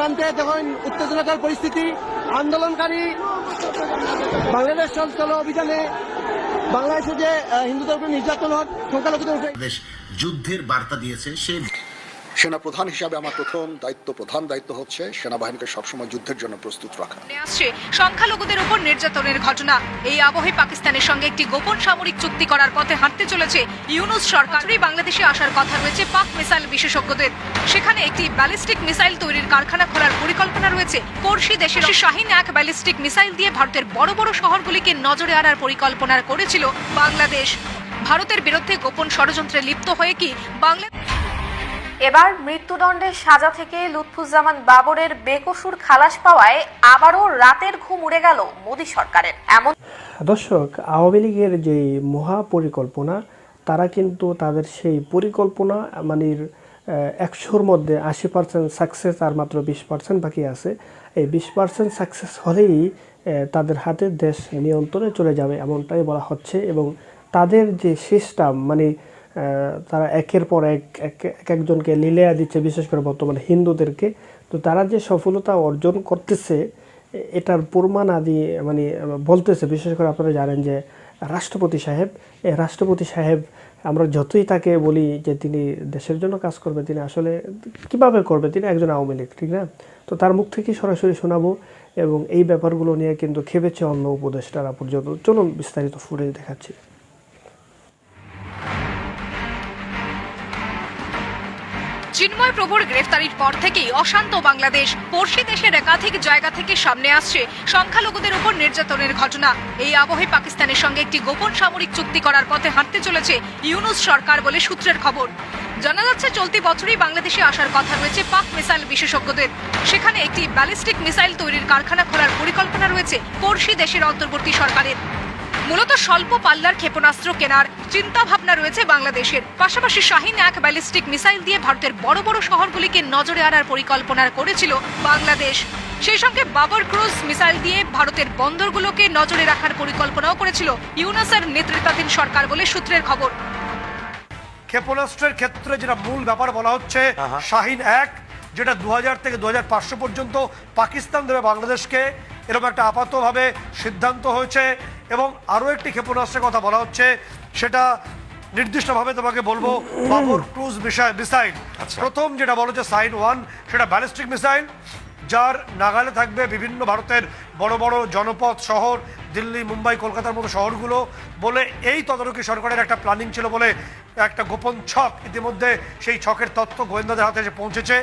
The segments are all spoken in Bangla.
সীমান্তে যখন উত্তেজনাকর পরিস্থিতি আন্দোলনকারী বাংলাদেশ চল অভিযানে বাংলাদেশে যে হিন্দুদের উপর নির্যাতন হয় সংখ্যালঘুদের উপরে যুদ্ধের বার্তা দিয়েছে সে সেনা প্রধান হিসাবে আমার প্রথম দায়িত্ব প্রধান দায়িত্ব হচ্ছে সেনাবাহিনীকে সবসময় যুদ্ধের জন্য প্রস্তুত রাখা। আসছে সংখ্যালঘুদের উপর নির্যাতনের ঘটনা। এই আবহে পাকিস্তানের সঙ্গে একটি গোপন সামরিক চুক্তি করার পথে হাঁটতে চলেছে ইউনুস সরকারই বাংলাদেশে আসার কথা রয়েছে পাক মিসাইল বিশেষজ্ঞদের। সেখানে একটি ব্যালিস্টিক মিসাইল তৈরির কারখানা খোলার পরিকল্পনা রয়েছে। পড়শি দেশের শাহিন এক ব্যালিস্টিক মিসাইল দিয়ে ভারতের বড় বড় শহরগুলিকে নজরে আনার পরিকল্পনা করেছিল বাংলাদেশ। ভারতের বিরুদ্ধে গোপন ষড়যন্ত্রে লিপ্ত হয়ে কি বাংলা এবার মৃত্যুদণ্ডের সাজা থেকে লুৎফুজ্জামান বাবরের বেকসুর খালাস পাওয়ায় আবারও রাতের ঘুম উড়ে গেল মোদী সরকারের। এমন দর্শক আওয়ামী লীগের যে মহা পরিকল্পনা তারা কিন্তু তাদের সেই পরিকল্পনা মানে একশোর মধ্যে আশি পার্সেন্ট সাকসেস আর মাত্র বিশ পার্সেন্ট বাকি আছে। এই বিশ পার্সেন্ট সাকসেস হলেই তাদের হাতে দেশ নিয়ন্ত্রণে চলে যাবে এমনটাই বলা হচ্ছে এবং তাদের যে সিস্টেম মানে তারা একের পর এক, এক- এক একজনকে লিলেয়া দিচ্ছে, বিশেষ করে বর্তমানে হিন্দুদেরকে, তো তারা যে সফলতা অর্জন করতেছে, এটার প্রমাণ আদি মানে বলতেছে। বিশেষ করে আপনারা জানেন যে রাষ্ট্রপতি সাহেব, এই রাষ্ট্রপতি সাহেব আমরা যতই তাকে বলি যে তিনি দেশের জন্য কাজ করবে, তিনি আসলে কীভাবে করবে, তিনি একজন আওয়ামী লীগ, ঠিক না? তো তার মুখ থেকে সরাসরি শোনাবো এবং এই ব্যাপারগুলো নিয়ে কিন্তু খেপেছে অন্য উপদেষ্টারা পর্যন্ত। চলুন বিস্তারিত ফুটেজ দেখাচ্ছি। চিন্ময় প্রভুর গ্রেফতারির পর থেকেই অশান্ত বাংলাদেশ। পড়শি দেশের একাধিক জায়গা থেকে সামনে আসছে সংখ্যালঘুদের উপর নির্যাতনের ঘটনা। এই আবহে পাকিস্তানের সঙ্গে একটি গোপন সামরিক চুক্তি করার পথে হাঁটতে চলেছে ইউনুস সরকার বলে সূত্রের খবর। জানা যাচ্ছে, চলতি বছরই বাংলাদেশে আসার কথা রয়েছে পাক মিসাইল বিশেষজ্ঞদের। সেখানে একটি ব্যালিস্টিক মিসাইল তৈরির কারখানা খোলার পরিকল্পনা রয়েছে পড়শি দেশের অন্তর্বর্তী সরকারের। মূলত স্বল্প পাল্লার ক্ষেপণাস্ত্র কেনার চিন্তা ভাবনা রয়েছে বাংলাদেশের। পাশাপাশি শাহিন এক ব্যালিস্টিক মিসাইল দিয়ে ভারতের বড় বড় শহরগুলিকে নজরে আনার পরিকল্পনা করেছিল বাংলাদেশ। সেই সঙ্গে বাবর ক্রুজ মিসাইল দিয়ে ভারতের বন্দরগুলোকে নজরে রাখার পরিকল্পনাও করেছিল ইউনাসের নেতৃত্বাধীন সরকার বলে সূত্রের খবর। ক্ষেপণাস্ত্রের ক্ষেত্রে যেটা মূল ব্যাপার বলা হচ্ছে শাহিন এক যেটা দু হাজার থেকে দু হাজার পাঁচশো পর্যন্ত পাকিস্তান দেবে বাংলাদেশকে এরকম একটা আপাতভাবে সিদ্ধান্ত হয়েছে এবং আরও একটি ক্ষেপণাস্ত্রের কথা বলা হচ্ছে সেটা নির্দিষ্টভাবে তোমাকে বলব বাবর ক্রুজ মিসাইল মিসাইল। প্রথম যেটা বলা হচ্ছে সাইন ওয়ান সেটা ব্যালিস্টিক মিসাইল যার নাগালে থাকবে বিভিন্ন ভারতের বড় বড় জনপদ শহর দিল্লি মুম্বাই কলকাতার মতো শহরগুলো বলে এই তদারকি সরকারের একটা প্ল্যানিং ছিল বলে একটা গোপন ছক ইতিমধ্যে সেই ছকের তথ্য গোয়েন্দাদের হাতে এসে পৌঁছেছে।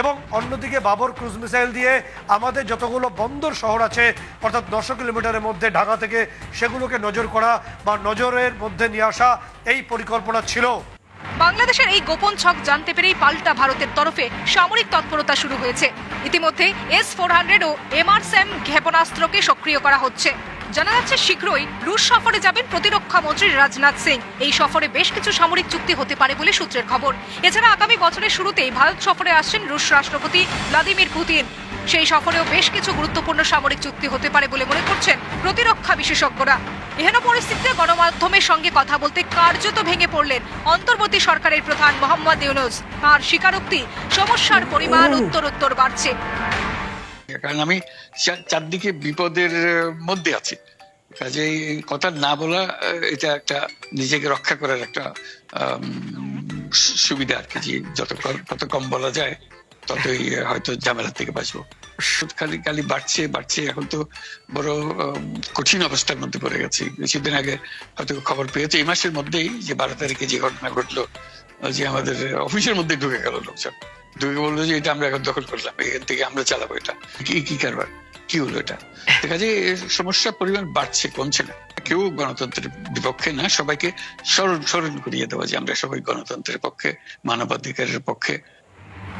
এবং অন্যদিকে বাবর ক্রুজ মিসাইল দিয়ে আমাদের যতগুলো বন্দর শহর আছে, অর্থাৎ নশো কিলোমিটারের মধ্যে ঢাকা থেকে সেগুলোকে নজর করা বা নজরের মধ্যে নিয়ে আসা এই পরিকল্পনা ছিল। বাংলাদেশের এই গোপন ছক জানতে পেরেই পাল্টা ভারতের তরফে সামরিক তৎপরতা শুরু হয়েছে। ইতিমধ্যে এস ফোর হান্ড্রেড ও এমআরসএম ক্ষেপণাস্ত্রকে সক্রিয় করা হচ্ছে। জানা যাচ্ছে শীঘ্রই রুশ সফরে যাবেন প্রতিরক্ষা মন্ত্রী রাজনাথ সিং। এই সফরে বেশ কিছু সামরিক চুক্তি হতে পারে বলে সূত্রের খবর। এছাড়া আগামী বছরের শুরুতেই ভারত সফরে আসছেন রুশ রাষ্ট্রপতি ভ্লাদিমির পুতিন। সেই সফরেও বেশ কিছু গুরুত্বপূর্ণ সামরিক চুক্তি হতে পারে বলে মনে করছেন প্রতিরক্ষা বিশেষজ্ঞরা। এহেন পরিস্থিতিতে গণমাধ্যমের সঙ্গে কথা বলতে কার্যত ভেঙে পড়লেন অন্তর্বর্তী সরকারের প্রধান মোহাম্মদ ইউনুস। তাঁর স্বীকারোক্তি সমস্যার পরিমাণ উত্তরোত্তর বাড়ছে। কারণ আমি চারদিকে বিপদের মধ্যে আছি। কাজে কথা না বলা এটা একটা নিজেকে রক্ষা করার একটা সুবিধা আর কি যত কত কম বলা যায়, ততই হয়তো ঝামেলা থেকে বাঁচবো। খালি খালি বাড়ছে বাড়ছে, এখন তো বড় কঠিন অবস্থার মধ্যে পড়ে গেছি। কিছুদিন আগে হয়তো খবর পেয়েছে, এই মাসের মধ্যেই যে বারো তারিখে যে ঘটনা ঘটলো, যে আমাদের অফিসের মধ্যে ঢুকে গেল লোকজন। ঢুকে বলল যে এটা আমরা এখন দখল করলাম, এখান থেকে আমরা চালাবো এটা। কি কি কারবার? কি হলো এটা? দেখা যায় সমস্যার পরিমাণ বাড়ছে, কমছে না। কেউ গণতন্ত্রের বিপক্ষে না, সবাইকে স্মরণ স্মরণ করিয়ে দেওয়া যে আমরা সবাই গণতন্ত্রের পক্ষে, মানবাধিকারের পক্ষে।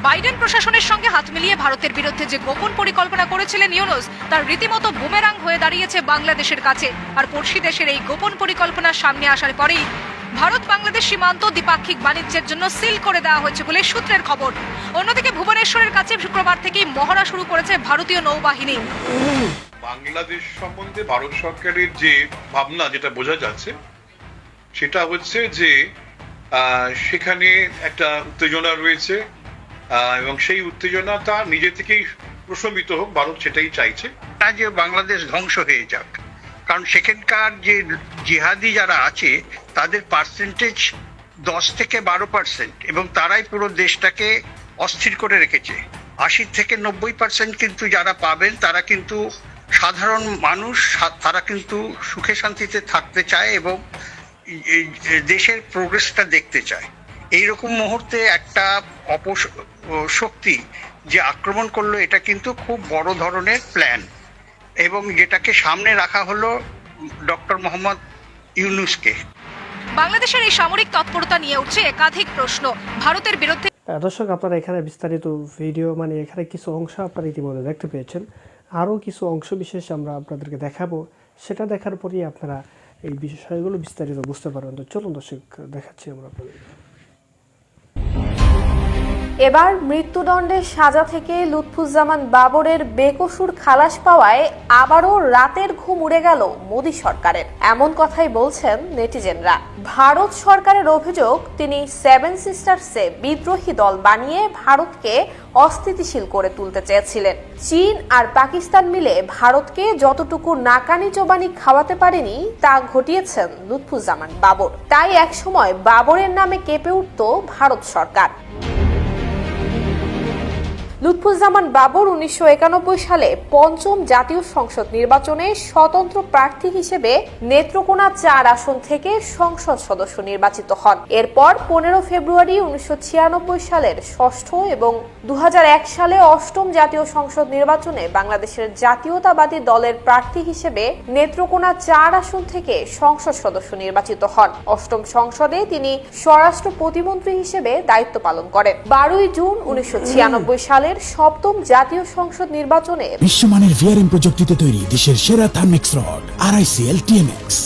বাইডেন প্রশাসনের সঙ্গে হাত মিলিয়ে ভারতের বিরুদ্ধে যে গোপন পরিকল্পনা করেছিলেন ইউনুস, তার রীতিমতো বুমেরাং হয়ে দাঁড়িয়েছে বাংলাদেশের কাছে। আর পড়শি দেশের এই গোপন পরিকল্পনা সামনে আসার পরেই ভারত বাংলাদেশ সীমান্ত দ্বিপাক্ষিক বাণিজ্যের জন্য সিল করে দেওয়া হয়েছে বলে সূত্রের খবর। অন্যদিকে ভুবনেশ্বরের কাছে শুক্রবার থেকেই মহড়া শুরু করেছে ভারতীয় নৌবাহিনী। বাংলাদেশ সম্বন্ধে ভারত সরকারের যে ভাবনা যেটা বোঝা যাচ্ছে সেটা হচ্ছে যে আহ, সেখানে একটা উত্তেজনা রয়েছে আহ, এবং সেই উত্তেজনাটা নিজে থেকেই প্রশমিত হোক ভারত সেটাই চাইছে। না যে বাংলাদেশ ধ্বংস হয়ে যাক। কারণ সেখানকার যে জিহাদি যারা আছে, তাদের পার্সেন্টেজ দশ থেকে বারো পার্সেন্ট এবং তারাই পুরো দেশটাকে অস্থির করে রেখেছে। আশি থেকে নব্বই পার্সেন্ট কিন্তু যারা পাবেন, তারা কিন্তু সাধারণ মানুষ, তারা কিন্তু সুখে শান্তিতে থাকতে চায় এবং দেশের প্রোগ্রেসটা দেখতে চায়। এইরকম মুহূর্তে একটা অপস শক্তি যে আক্রমণ করল, এটা কিন্তু খুব বড় ধরনের প্ল্যান এবং যেটাকে সামনে রাখা হলো ডক্টর মোহাম্মদ ইউনুসকে। বাংলাদেশের এই সামরিক তৎপরতা নিয়ে উঠছে একাধিক প্রশ্ন। ভারতের বিরুদ্ধে দর্শক আপনারা এখানে বিস্তারিত ভিডিও মানে এখানে কিছু অংশ আপনারা ইতিমধ্যে দেখতে পেয়েছেন। আরও কিছু অংশ বিশেষ আমরা আপনাদেরকে দেখাবো। সেটা দেখার পরেই আপনারা এই বিষয়গুলো বিস্তারিত বুঝতে পারবেন। তো চলুন দর্শক দেখাচ্ছি আমরা আপনাদের এবার মৃত্যুদণ্ডের সাজা থেকে লুৎফুজ্জামান বাবরের বেকসুর খালাস পাওয়ায় আবারও রাতের ঘুম উড়ে গেল মোদী সরকারের। এমন কথাই বলছেন নেটিজেনরা। ভারত সরকারের অভিযোগ, তিনি সেভেন সিস্টার্সে বিদ্রোহী দল বানিয়ে ভারতকে অস্থিতিশীল করে তুলতে চেয়েছিলেন। চীন আর পাকিস্তান মিলে ভারতকে যতটুকু নাকানি চোবানি খাওয়াতে পারেনি, তা ঘটিয়েছেন লুৎফুজ্জামান বাবর। তাই একসময় বাবরের নামে কেঁপে উঠত ভারত সরকার। লুৎফুজ্জামান বাবর উনিশশো একানব্বই সালে পঞ্চম জাতীয় সংসদ নির্বাচনে স্বতন্ত্র প্রার্থী হিসেবে নেত্রকোনা চার আসন থেকে সংসদ সদস্য নির্বাচিত হন। এরপর পনেরো ফেব্রুয়ারি উনিশশো ছিয়ানব্বই সালের ষষ্ঠ এবং দু হাজার এক সালে অষ্টম জাতীয় সংসদ নির্বাচনে বাংলাদেশের জাতীয়তাবাদী দলের প্রার্থী হিসেবে নেত্রকোনা চার আসন থেকে সংসদ সদস্য নির্বাচিত হন। অষ্টম সংসদে তিনি স্বরাষ্ট্র প্রতিমন্ত্রী হিসেবে দায়িত্ব পালন করেন। বারোই জুন উনিশশো সালের সপ্তম জাতীয় সংসদ নির্বাচনে। বিশ্বমানের ভিআরএম প্রযুক্তিতে তৈরি দেশের সেরা Thermex rod RICL TMX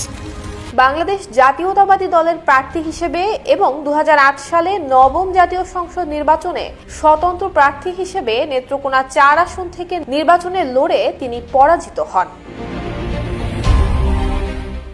Bangladesh জাতীয়তাবাদী দলের প্রার্থী হিসেবে এবং দু হাজার আট সালে নবম জাতীয় সংসদ নির্বাচনে স্বতন্ত্র প্রার্থী হিসেবে নেত্রকোনা চার আসন থেকে নির্বাচনে লড়ে তিনি পরাজিত হন।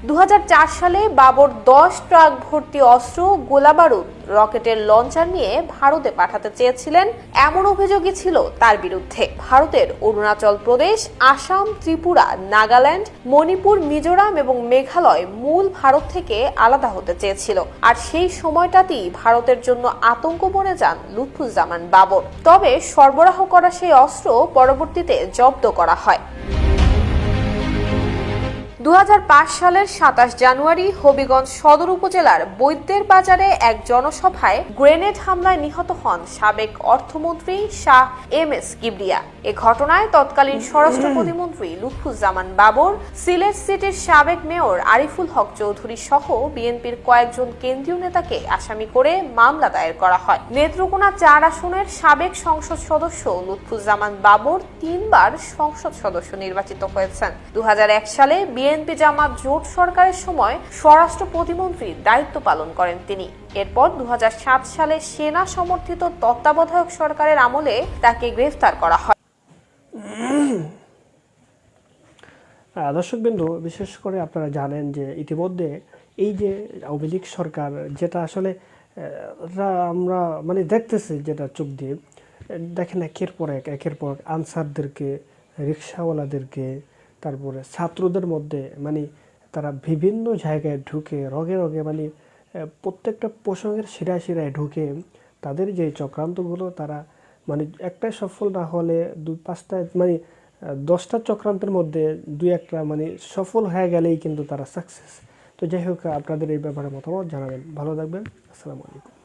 দু হাজার চার সালে বাবর দশ ট্রাক ভর্তি অস্ত্র গোলাবারুদ রকেটের লঞ্চার নিয়ে ভারতে পাঠাতে চেয়েছিলেন, এমন অভিযোগই ছিল তার বিরুদ্ধে। ভারতের অরুণাচল প্রদেশ, আসাম, ত্রিপুরা, নাগাল্যান্ড, মণিপুর, মিজোরাম এবং মেঘালয় মূল ভারত থেকে আলাদা হতে চেয়েছিল। আর সেই সময়টাতেই ভারতের জন্য আতঙ্ক বনে যান লুৎফুজ্জামান বাবর। তবে সরবরাহ করা সেই অস্ত্র পরবর্তীতে জব্দ করা হয়। দু হাজার পাঁচ সালের সাতাশ জানুয়ারি হবিগঞ্জ সদর উপজেলার বৈদ্যের বাজারে এক জনসভায় গ্রেনেড হামলায় নিহত হন সাবেক অর্থমন্ত্রী শাহ এম এস কিবরিয়া। এ ঘটনায় তৎকালীন স্বরাষ্ট্র প্রতিমন্ত্রী লুৎফুজ্জামান বাবর, সিলেট সিটির সাবেক মেয়র আরিফুল হক চৌধুরী সহ বিএনপির কয়েকজন কেন্দ্রীয় নেতাকে আসামি করে মামলা দায়ের করা হয়। নেত্রকোনা চার আসনের সাবেক সংসদ সদস্য লুৎফুজ্জামান বাবর তিনবার সংসদ সদস্য নির্বাচিত হয়েছেন। দু হাজার এক সালে বিএনপি জামাত জোট সরকারের সময় স্বরাষ্ট্র প্রতিমন্ত্রীর দায়িত্ব পালন করেন তিনি। এরপর দু সালে সেনা সমর্থিত তত্ত্বাবধায়ক সরকারের আমলে তাকে গ্রেফতার করা হয়। দর্শকবৃন্দ, বিশেষ করে আপনারা জানেন যে ইতিমধ্যে এই যে আওয়ামী লীগ সরকার, যেটা আসলে আমরা মানে দেখতেছি যেটা চোখ দিয়ে, দেখেন একের পর এক, একের পর আনসারদেরকে, রিক্সাওয়ালাদেরকে তারপরে ছাত্রদের মধ্যে মানে তারা বিভিন্ন জায়গায় ঢুকে, রগে রগে মানে প্রত্যেকটা প্রসঙ্গের শিরায় শিরায় ঢুকে তাদের যে চক্রান্তগুলো তারা মানে একটাই সফল না হলে দু, পাঁচটা মানে দশটা চক্রান্তের মধ্যে দুই একটা মানে সফল হয়ে গেলেই কিন্তু তারা সাকসেস তো যাই হোক, আপনাদের এই ব্যাপারে মতামত জানাবেন। ভালো থাকবেন। আসসালামু আলাইকুম।